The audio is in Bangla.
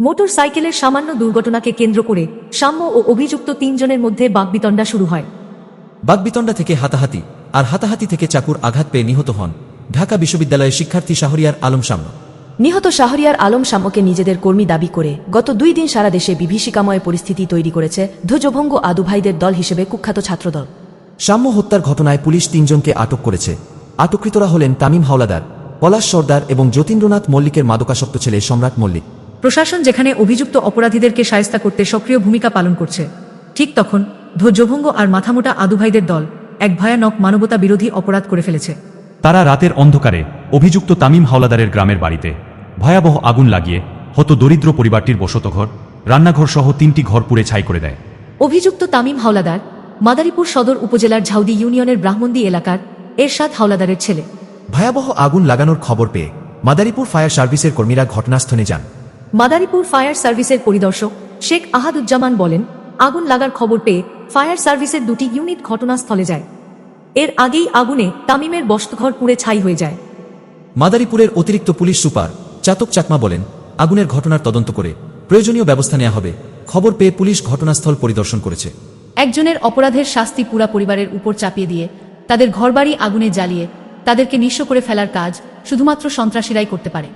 মোটর সাইকেলের সামান্য দুর্ঘটনাকে কেন্দ্র করে সাম্য ও অভিযুক্ত তিনজনের মধ্যে বাগবিতণ্ডা শুরু হয়। বাগবিতণ্ডা থেকে হাতাহাতি আর হাতাহাতি থেকে চাকুর আঘাত পেয়ে নিহত হন ঢাকা বিশ্ববিদ্যালয়ের শিক্ষার্থী শাহরিয়ার আলম সামন নিহত শাহরিয়ার আলম শামকে নিজেদের কর্মী দাবি করে গত দুই দিন সারা দেশে বিভীষিকাময় পরিস্থিতি তৈরি করেছে ধ্বজভঙ্গ আদু ভাইদের দল হিসেবে কুখ্যাত ছাত্রদল। সাম্য হত্যার ঘটনায় পুলিশ তিনজনকে আটক করেছে। আটককৃতরা হলেন তামিম হাওলাদার পলাশ সর্দার এবং যতীন্দ্রনাথ মল্লিকের মাদকাসক্ত ছেলে সম্রাট মল্লিক। প্রশাসন যেখানে অভিযুক্ত অপরাধীদেরকে সায়স্তা করতে সক্রিয় ভূমিকা পালন করছে ঠিক তখন ধ্বজভঙ্গ আর মাথামোটা আদুভাইদের দল এক ভয়ানক মানবতা বিরোধী অপরাধ করে ফেলেছে। তারা রাতের অন্ধকারে অভিযুক্ত তামিম হাওলাদারের গ্রামের বাড়িতে ভয়াবহ আগুন লাগিয়ে হত দরিদ্র পরিবারটির বসতঘর রান্নাঘর সহ তিনটি ঘর পুড়ে ছাই করে দেয়। অভিযুক্ত তামিম হাওলাদার মাদারীপুর সদর উপজেলার ঝাউদি ইউনিয়নের ব্রাহ্মণদী এলাকার এরশাদ হাওলাদারের ছেলে। ভয়াবহ আগুন লাগানোর খবর পেয়ে মাদারীপুর ফায়ার সার্ভিসের কর্মীরা ঘটনাস্থলে যান। মাদারীপুর ফায়ার সার্ভিসের পরিদর্শক শেখ আহাদুজ্জামান বলেন আগুন লাগার খবর পেয়ে ফায়ার সার্ভিসের দুটি ইউনিট ঘটনাস্থলে যায়। এর আগেই আগুনে তামিমের বসতঘর পুড়ে ছাই হয়ে যায়। মাদারীপুরের অতিরিক্ত পুলিশ সুপার চাতক চাকমা বলেন আগুনের ঘটনার তদন্ত করে প্রয়োজনীয় ব্যবস্থা নেওয়া হবে। খবর পেয়ে পুলিশ ঘটনাস্থল পরিদর্শন করেছে। একজনের অপরাধের শাস্তি পুরা পরিবারের উপর চাপিয়ে দিয়ে তাদের ঘরবাড়ি আগুনে জ্বালিয়ে তাদেরকে নিঃস্ব করে ফেলার কাজ শুধুমাত্র সন্ত্রাসীরাই করতে পারে।